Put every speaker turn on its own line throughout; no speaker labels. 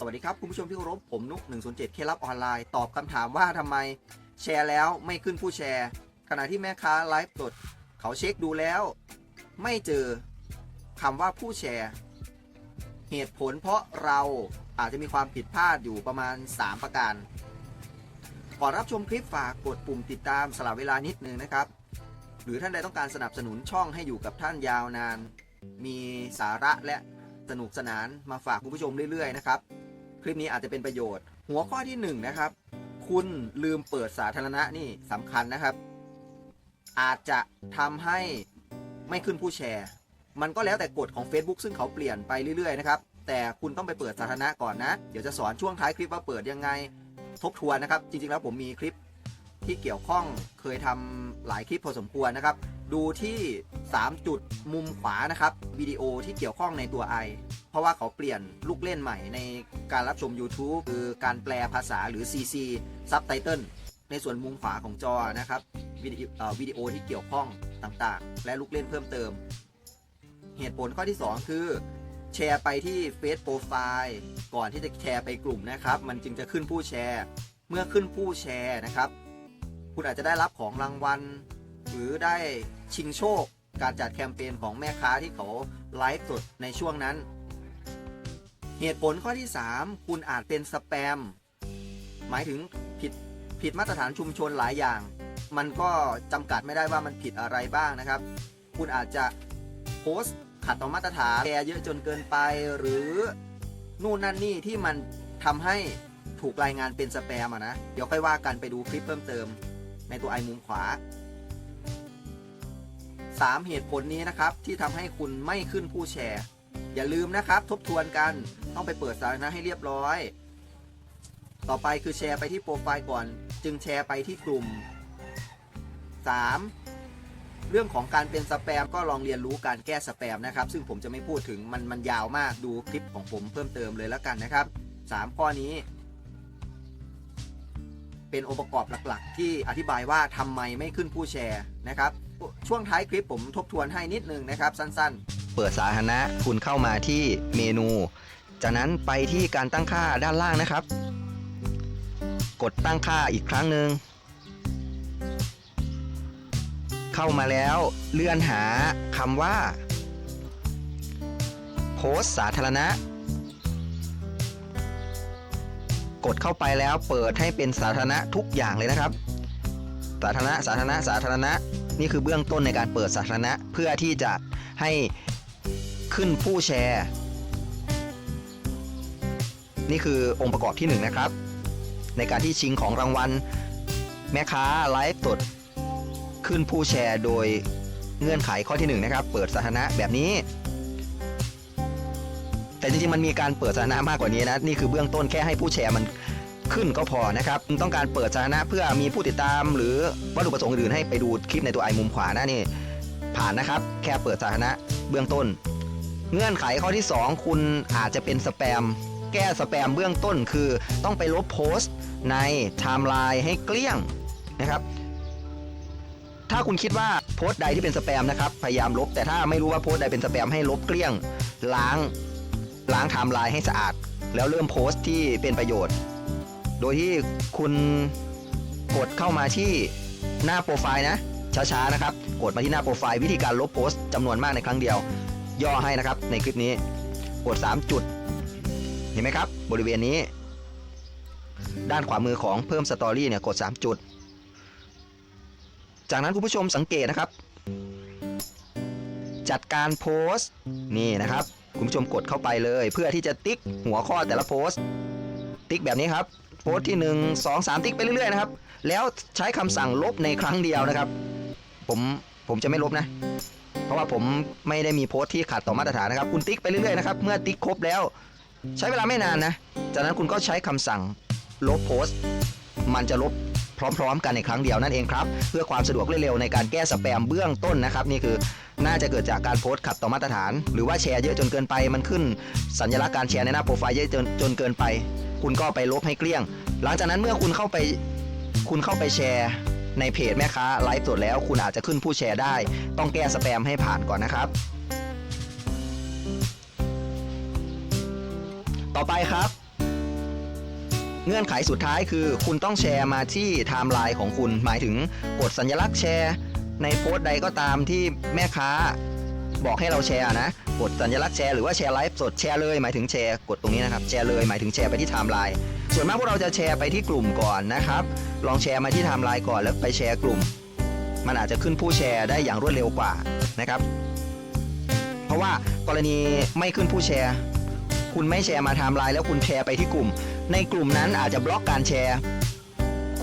สวัสดีครับ คุณผู้ชมที่เคารพผมนุก 107 เคล็ดลับออนไลน์ ตอบคำถามว่าทำไมแชร์แล้วไม่ขึ้นผู้แชร์ ขณะที่แม่ค้าไลฟ์สดเขาเช็คดูแล้ว ไม่เจอคำว่าผู้แชร์ เหตุผลเพราะเราอาจจะมีความผิดพลาดอยู่ประมาณ 3 ประการ ก่อนรับชมคลิปฝากกดปุ่มติดตามสลับเวลานิดนึงนะครับ หรือท่านใดต้องการสนับสนุนช่องให้อยู่กับท่านยาวนาน มีสาระและสนุกสนานมาฝากคุณผู้ชมเรื่อยๆนะครับ คลิปนี้อาจจะเป็นประโยชน์ หัวข้อที่1นงนะครับ คุณลืมเปิดสาธารณะนี่สำคัญนะครับ อาจจะทำให้ไม่ขึ้นผู้แชร์ มันก็แล้วแต่กฎของ Facebook ซึ่งเขาเปลี่ยนไปเรื่อยๆนะครับ แต่คุณต้องไปเปิดสาธารณะก่อนนะ เดี๋ยวจะสอนช่วงท้ายคลิปว่าเปิดยังไง ทบทวนนะครับ จริงๆแล้วผมมีคลิป ที่เกี่ยวข้องเคยทำหลายคลิปพอสมควรนะครับ ดูที่ 3 จุดมุมขวานะครับวิดีโอที่เกี่ยวข้องในตัว i เพราะว่าเขาเปลี่ยนลูกเล่นใหม่ในการรับชม YouTube คือการแปลภาษาหรือ CC Subtitle ในส่วนมุมขวาของจอนะครับวิดีโอเอ่อวิดีโอที่เกี่ยวข้องต่างๆ และลูกเล่นเพิ่มเติม เหตุผลข้อที่ 2 คือแชร์ไปที่เฟซโปรไฟล์ก่อนที่จะแชร์ไปกลุ่มนะครับ มันจึงจะขึ้นผู้แชร์ เมื่อขึ้นผู้แชร์นะครับ คุณอาจจะได้รับของรางวัล หรือได้ชิงโชค การจัดแคมเปญของแม่ค้าที่เขาไลฟ์สดในช่วงนั้น เหตุผลข้อที่ 3 คุณอาจเป็นสแปม หมายถึงผิดผิดมาตรฐานชุมชนหลายอย่าง มันก็จำกัดไม่ได้ว่ามันผิดอะไรบ้างนะครับ คุณอาจจะโพสต์ขัดต่อมาตรฐานแชร์เยอะจนเกินไปหรือนู่นนั่นนี่ที่มันทำให้ถูกรายงานเป็นสแปมอะนะ เดี๋ยวค่อยว่ากันไปดูคลิปเพิ่มเติม ในตัวไอมุมขวา 3 เหตุผลนี้นะครับที่ทำให้คุณไม่ขึ้นผู้แชร์ อย่าลืมนะครับทบทวนกันต้องไปเปิดสาธารณะให้เรียบร้อย ต่อไปคือแชร์ไปที่โปรไฟล์ก่อน จึงแชร์ไปที่กลุ่ม 3. เรื่องของการเป็นสแปมก็ลองเรียนรู้การแก้สแปมนะครับ ซึ่งผมจะไม่พูดถึงมันมันยาวมากดูคลิปของผมเพิ่มเติมเลยแล้วกันนะครับ 3 ข้อนี้ เป็นองค์ประกอบหลักๆ ที่อธิบายว่าทำไมไม่ขึ้นผู้แชร์นะครับ ช่วงท้ายคลิปผมทบทวนให้นิดนึงนะครับ สั้นๆ เปิดสาธารณะคุณเข้ามาที่เมนู จากนั้นไปที่การตั้งค่าด้านล่างนะครับ กดตั้งค่าอีกครั้งหนึ่งเข้ามาแล้วเลื่อนหาคำว่า โพสสาธารณะ ดเข้าไปแล้วเปิดให้เป็นสาธารณะทุกอย่างเลยนะครับ สาธารณะสาธารณะสาธารณะนี่คือเบื้องต้นในการเปิดสาธารณะเพื่อที่จะให้ขึ้นผู้แชร์ นี่คือองค์ประกอบที่หนึ่งนะครับ ในการที่ชิงของรางวัล แม่ค้าไลฟ์สดขึ้นผู้แชร์โดยเงื่อนไขข้อที่หนึ่งนะครับ เปิดสาธารณะแบบนี้ แต่จริงๆมันมีการเปิดสาธารณะมากกว่านี้นะนี่คือเบื้องต้นแค่ให้ผู้แชร์มันขึ้นก็พอนะครับต้องการเปิดสาธารณะเพื่อมีผู้ติดตาม หรือวัตถุประสงค์อื่นให้ไปดูคลิปในตัวไอมุมขวานะนี่ผ่านนะครับ แค่เปิดสาธารณะเบื้องต้น เงื่อนไขข้อที่ 2 คุณอาจจะเป็นสแปมแก้สแปมเบื้องต้นคือต้องไปลบโพสต์ในไทม์ไลน์ให้เกลี้ยงนะครับ ถ้าคุณคิดว่าโพสต์ใดที่เป็นสแปมนะครับ พยายามลบแต่ถ้าไม่รู้ว่าโพสต์ใดเป็นสแปมให้ลบเกลี้ยง ล้าง ล้างไทม์ไลน์ให้สะอาด แล้วเริ่มโพสต์ที่เป็นประโยชน์ โดยที่คุณกดเข้ามาที่หน้าโปรไฟล์นะช้าๆนะครับ กดมาที่หน้าโปรไฟล์วิธีการลบโพสต์จำนวนมากในครั้งเดียว ย่อให้นะครับ ในคลิปนี้กด 3 จุด เห็นไหมครับ บริเวณนี้ ด้านขวามือของเพิ่มสตอรี่เนี่ยกด 3 จุด จากนั้นคุณผู้ชมสังเกตนะครับ จัดการโพสต์นี่นะครับ คุณผู้ชมกดเข้าไปเลย เพื่อที่จะติ๊กหัวข้อแต่ละโพสต์ติ๊กแบบนี้ครับ โพสต์ที่ 1 2 3 ติ๊กไปเรื่อยๆนะครับ แล้วใช้คำสั่งลบในครั้งเดียวนะครับ ผมผมจะไม่ลบนะ เพราะว่าผมไม่ได้มีโพสต์ที่ขัดต่อมาตรฐานนะครับ คุณติ๊กไปเรื่อยๆนะครับ เมื่อติ๊กครบแล้ว ใช้เวลาไม่นานนะ จากนั้นคุณก็ใช้คำสั่งลบโพสต์ มันจะลบ พร้อมๆ กันในครั้งเดียวนั่นเองครับ เพื่อความสะดวกรวดเร็วในการแก้สแปมเบื้องต้นนะครับ นี่คือน่าจะเกิดจากการโพสต์ขัดต่อมาตรฐาน หรือว่าแชร์เยอะจนเกินไปมันขึ้น สัญลักษณ์การแชร์ในหน้าโปรไฟล์เยอะจนจนเกินไป คุณก็ไปลบให้เกลี้ยง หลังจากนั้นเมื่อคุณเข้าไปคุณเข้าไปแชร์ในเพจแม่ค้าไลฟ์สดแล้ว คุณอาจจะขึ้นผู้แชร์ได้ ต้องแก้สแปมให้ผ่านก่อนนะครับ ต่อไปครับ เงื่อนไขสุดท้ายคือ คุณต้องแชร์มาที่ไทม์ไลน์ของคุณ หมายถึงกดสัญลักษณ์แชร์ ในโพสต์ใดก็ตามที่แม่ค้า บอกให้เราแชร์นะกดสัญลักษณ์แชร์หรือว่าแชร์ไลฟ์สดแชร์เลยหมายถึงแชร์กดตรงนี้นะครับแชร์เลยหมายถึงแชร์ไปที่ไทม์ไลน์ส่วนมากพวกเราจะแชร์ไปที่กลุ่มก่อนนะครับ ลองแชร์มาที่ไทม์ไลน์ก่อนแล้วไปแชร์กลุ่ม มันอาจจะขึ้นผู้แชร์ได้อย่างรวดเร็วกว่านะครับ เพราะว่ากรณีไม่ขึ้นผู้แชร์ คุณไม่แชร์มาไทม์ไลน์แล้วคุณแชร์ไปที่กลุ่ม ในกลุ่มนั้นอาจจะบล็อกการแชร์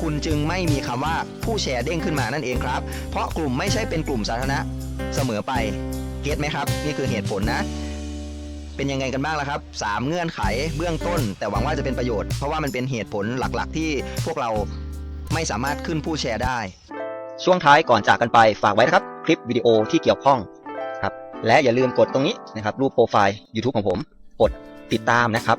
คุณจึงไม่มีคำว่าผู้แชร์เด้งขึ้นมานั่นเองครับ เพราะกลุ่มไม่ใช่เป็นกลุ่มสาธารณะเสมอไปเก็ตไหมครับ นี่คือเหตุผลนะ เป็นยังไงกันบ้างล่ะครับ 3 เงื่อนไขเบื้องต้น แต่หวังว่าจะเป็นประโยชน์เพราะว่ามันเป็นเหตุผลหลักๆ ที่พวกเราไม่สามารถขึ้นผู้แชร์ได้
ช่วงท้ายก่อนจากกันไปฝากไว้นะครับ คลิปวิดีโอที่เกี่ยวข้องครับและอย่าลืมกดตรงนี้นะครับรูปโปรไฟล์ YouTube ของผม กดติดตามนะครับ